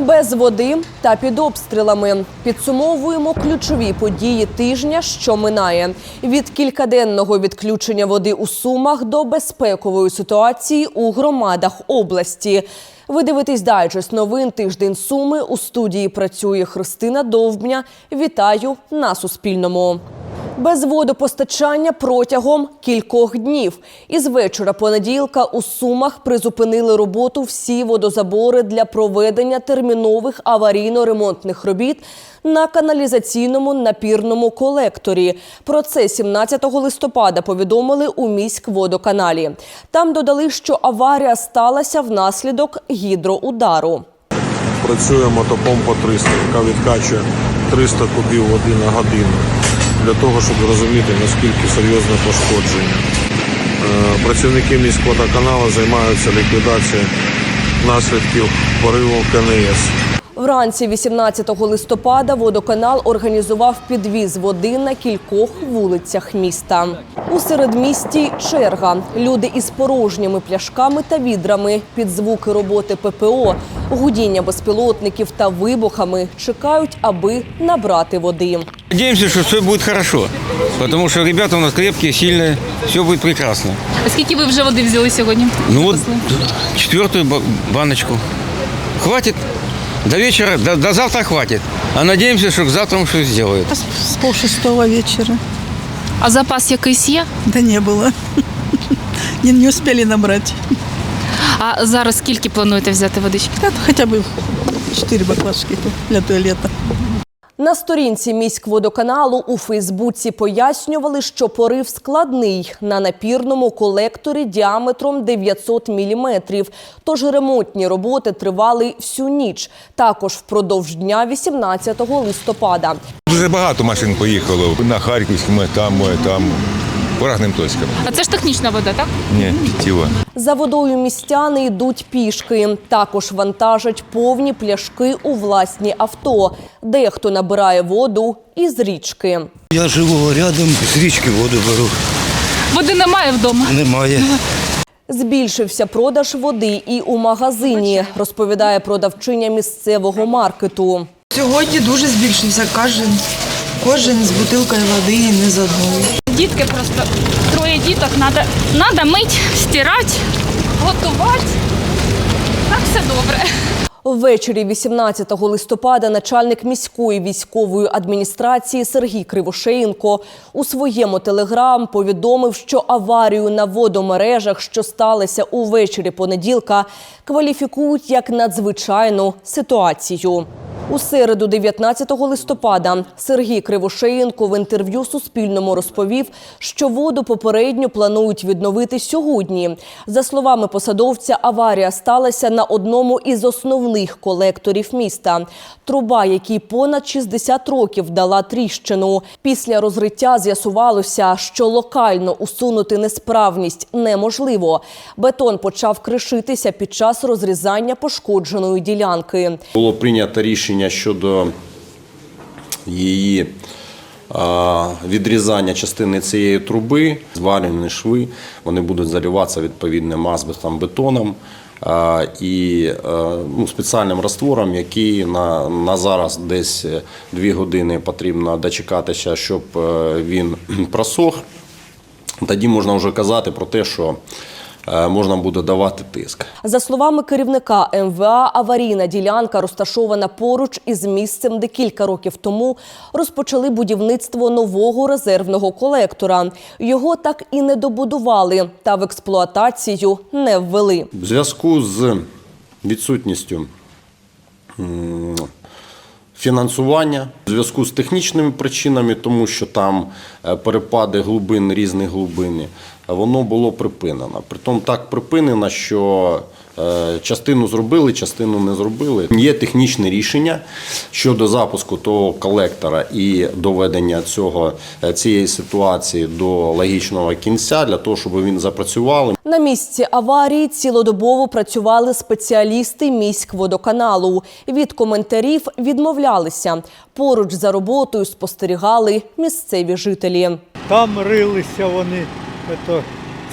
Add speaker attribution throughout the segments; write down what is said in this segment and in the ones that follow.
Speaker 1: Без води та під обстрілами підсумовуємо ключові події тижня, що минає від кількаденного відключення води у Сумах до безпекової ситуації у громадах області. Ви дивитесь дайджест новин тиждень Суми. У студії працює Христина Довбня. Вітаю на Суспільному. Без водопостачання протягом кількох днів. Із вечора понеділка у Сумах призупинили роботу всі водозабори для проведення термінових аварійно-ремонтних робіт на каналізаційному напірному колекторі. Про це 17 листопада повідомили у міськводоканалі. Там додали, що аварія сталася внаслідок гідроудару.
Speaker 2: Працює мотопомпа 300, яка відкачує 300 кубів води на годину для того, щоб зрозуміти, наскільки серйозне пошкодження. Е, Працівники міськводоканалу займаються ліквідацією наслідків пориву КНС.
Speaker 1: Вранці 18 листопада водоканал організував підвіз води на кількох вулицях міста. У середмісті черга. Люди із порожніми пляшками та відрами під звуки роботи ППО, гудіння безпілотників та вибухами чекають, аби набрати води.
Speaker 3: Надеемся, что все будет хорошо, потому что ребята у нас крепкие, сильные, все будет прекрасно.
Speaker 4: А скільки ви вже води взяли сьогодні?
Speaker 3: Ну вот
Speaker 4: Спасли?
Speaker 3: четвертую ба- баночку. Хватит до вечера, до, до завтра хватит. А надеемся, что к завтра все сделают.
Speaker 5: С с полшестого вечера.
Speaker 4: А запас якийсь є?
Speaker 5: Да не было. Не, не успели набрать.
Speaker 4: А зараз скільки плануєте взяти водички?
Speaker 5: Это хотя бы 4 баклажки для туалета.
Speaker 1: На сторінці міськводоканалу у Фейсбуці пояснювали, що порив складний на напірному колекторі діаметром 900 міліметрів. Тож ремонтні роботи тривали всю ніч. Також впродовж дня 18 листопада.
Speaker 6: Дуже багато машин поїхало на Харківському, там, там, по різним точкам.
Speaker 4: А це ж технічна вода, так?
Speaker 6: Ні, питтєва.
Speaker 1: За водою містяни йдуть пішки. Також вантажать повні пляшки у власні авто. Дехто набирає воду із річки.
Speaker 7: Я живу рядом, з річки воду беру.
Speaker 4: Води немає вдома.
Speaker 7: Немає.
Speaker 1: Збільшився продаж води і у магазині, розповідає продавчиня місцевого маркету.
Speaker 8: Сьогодні дуже збільшився кожен, кожен з бутилкою води не з.
Speaker 4: Дітки просто троє діток, треба надо мити, стирати, готувати. Так все добре.
Speaker 1: Ввечері 18 листопада начальник міської військової адміністрації Сергій Кривошеєнко у своєму телеграм повідомив, що аварію на водомережах, що сталося увечері понеділка, кваліфікують як надзвичайну ситуацію. У середу, 19 листопада, Сергій Кривошеєнко в інтерв'ю Суспільному розповів, що воду попередньо планують відновити сьогодні. За словами посадовця, аварія сталася на одному із основних колекторів міста. Труба, якій понад 60 років дала тріщину. Після розриття з'ясувалося, що локально усунути несправність неможливо. Бетон почав кришитися під час розрізання пошкодженої ділянки.
Speaker 9: Було прийнято рішення щодо її відрізання частини цієї труби, зварені шви, вони будуть заліватися відповідним азбестом бетоном і е, ну, спеціальним раствором, який на, на зараз десь дві години потрібно дочекатися, щоб е, він просох. Тоді можна вже казати про те, що е, можна буде давати тиск.
Speaker 1: За словами керівника МВА, аварійна ділянка розташована поруч із місцем, де кілька років тому розпочали будівництво нового резервного колектора. Його так і не добудували та в експлуатацію не ввели.
Speaker 9: В зв'язку з відсутністю фінансування, в зв'язку з технічними причинами, тому що там е, перепади глибин, різні глибини, е, воно було припинено. Притом так припинено, що е, частину зробили, частину не зробили. Є технічне рішення щодо запуску того колектора і доведення цього, е, цієї ситуації до логічного кінця для того, щоб він запрацював.
Speaker 1: На місці аварії цілодобово працювали спеціалісти міськводоканалу. Від коментарів відмовлялися. Поруч за роботою спостерігали місцеві жителі.
Speaker 10: Там рилися вони ето,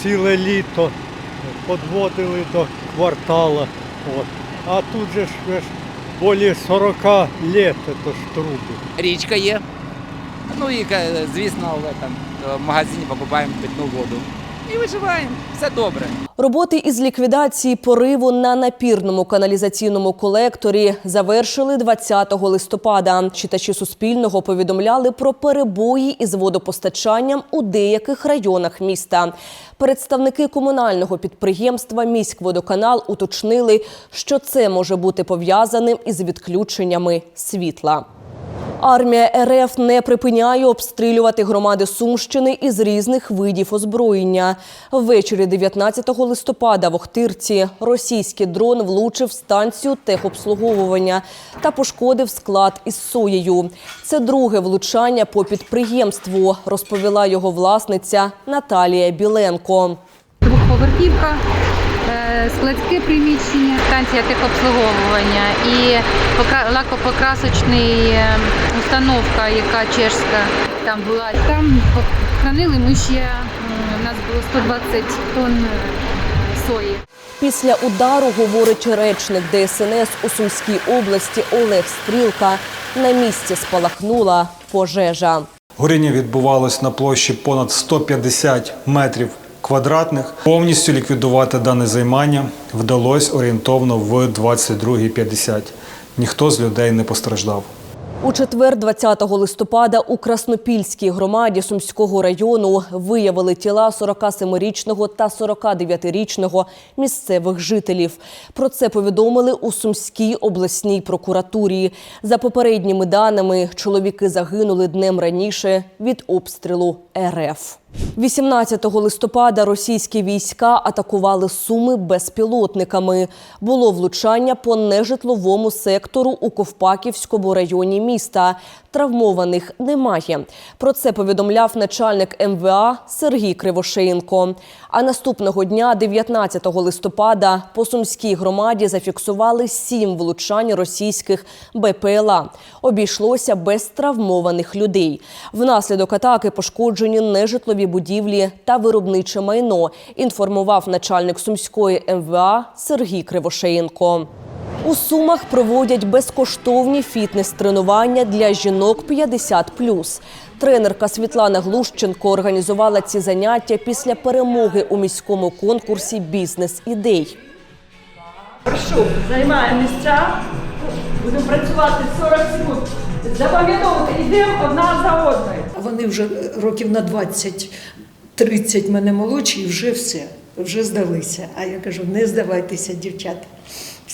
Speaker 10: ціле літо, підводили до квартала. От. А тут же ж ви ж более 40 лет это ж трубы.
Speaker 11: Річка є. Ну і, е, звісно, в, этом, в магазині покупаємо питну воду. І виживаємо. Все добре.
Speaker 1: Роботи із ліквідації пориву на напірному каналізаційному колекторі завершили 20 листопада. Читачі Суспільного повідомляли про перебої із водопостачанням у деяких районах міста. Представники комунального підприємства «Міськводоканал» уточнили, що це може бути пов'язаним із відключеннями світла. Армія РФ не припиняє обстрілювати громади Сумщини із різних видів озброєння. Ввечері 19 листопада в Охтирці російський дрон влучив станцію техобслуговування та пошкодив склад із соєю. Це друге влучання по підприємству, розповіла його власниця Наталія Біленко.
Speaker 12: Двохповерхівка, складське приміщення, станція техобслуговування і лакопокрасочний е, установка, яка чешська там була. Там хранили ми ще, у нас було 120 тонн е, сої.
Speaker 1: Після удару, говорить речник ДСНС у Сумській області Олег Стрілка, на місці спалахнула пожежа.
Speaker 13: Горіння відбувалось на площі понад 150 метрів квадратних. Повністю ліквідувати дане займання вдалося орієнтовно в 22.50. Ніхто з людей не постраждав.
Speaker 1: У четвер, 20 листопада, у Краснопільській громаді Сумського району виявили тіла 47-річного та 49-річного місцевих жителів. Про це повідомили у Сумській обласній прокуратурі. За попередніми даними, чоловіки загинули днем раніше від обстрілу РФ. 18 листопада російські війська атакували Суми безпілотниками. Було влучання по нежитловому сектору у Ковпаківському районі міста. Травмованих немає. Про це повідомляв начальник МВА Сергій Кривошеєнко. А наступного дня, 19 листопада, по Сумській громаді зафіксували сім влучань російських БПЛА. Обійшлося без травмованих людей. Внаслідок атаки пошкоджені нежитлові будівлі та виробниче майно. Інформував начальник сумської МВА Сергій Кривошеєнко. У Сумах проводять безкоштовні фітнес-тренування для жінок 50+. Тренерка Світлана Глущенко організувала ці заняття після перемоги у міському конкурсі Бізнес-ідей.
Speaker 14: Прошу, займаємо місця. Будемо працювати 40 секунд. Запам'ятовувати, йдемо одна за одною.
Speaker 5: Вони вже років на 20-30 мене молодші, і вже все, вже здалися. А я кажу, не здавайтеся, дівчата.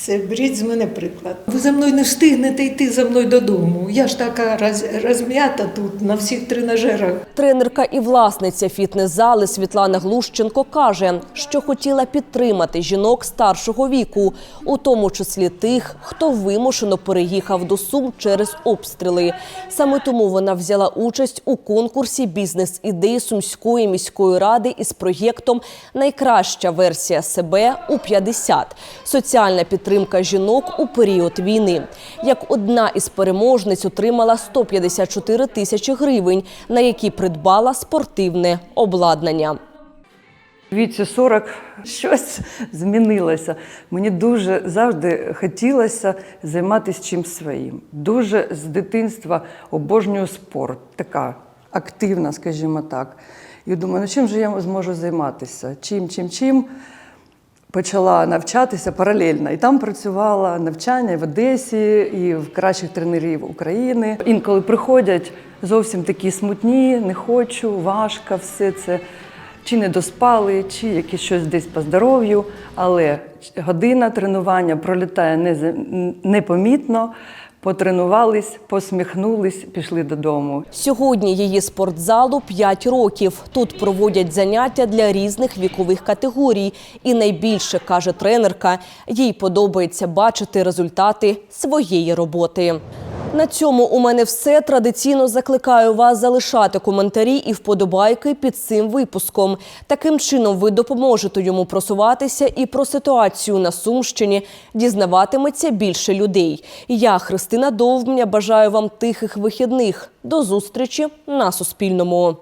Speaker 5: Все, беріть з мене приклад. Ви за мною не встигнете йти за мною додому. Я ж така роз, розм'ята тут на всіх тренажерах.
Speaker 1: Тренерка і власниця фітнес-зали Світлана Глущенко каже, що хотіла підтримати жінок старшого віку, у тому числі тих, хто вимушено переїхав до Сум через обстріли. Саме тому вона взяла участь у конкурсі бізнес-ідей Сумської міської ради із проєктом Найкраща версія себе у 50. Соціальна підтримка жінок у період війни. Як одна із переможниць отримала 154 тисячі гривень, на які придбала спортивне обладнання.
Speaker 15: віці 40 щось змінилося. Мені дуже завжди хотілося займатися чимось своїм. Дуже з дитинства обожнюю спорт, така активна, скажімо так. І думаю, ну чим же я зможу займатися? Чим, чим, чим. Почала навчатися паралельно. І там працювала навчання в Одесі, і в кращих тренерів України. Інколи приходять зовсім такі смутні, не хочу, важко, все це. Чи не доспали, чи якісь щось десь по здоров'ю, але година тренування пролітає непомітно, потренувались, посміхнулись, пішли додому.
Speaker 1: Сьогодні її спортзалу 5 років. Тут проводять заняття для різних вікових категорій. І найбільше, каже тренерка, їй подобається бачити результати своєї роботи. На цьому у мене все. Традиційно закликаю вас залишати коментарі і вподобайки під цим випуском. Таким чином ви допоможете йому просуватися і про ситуацію на Сумщині дізнаватиметься більше людей. Я, Христина Довбня, бажаю вам тихих вихідних. До зустрічі на Суспільному.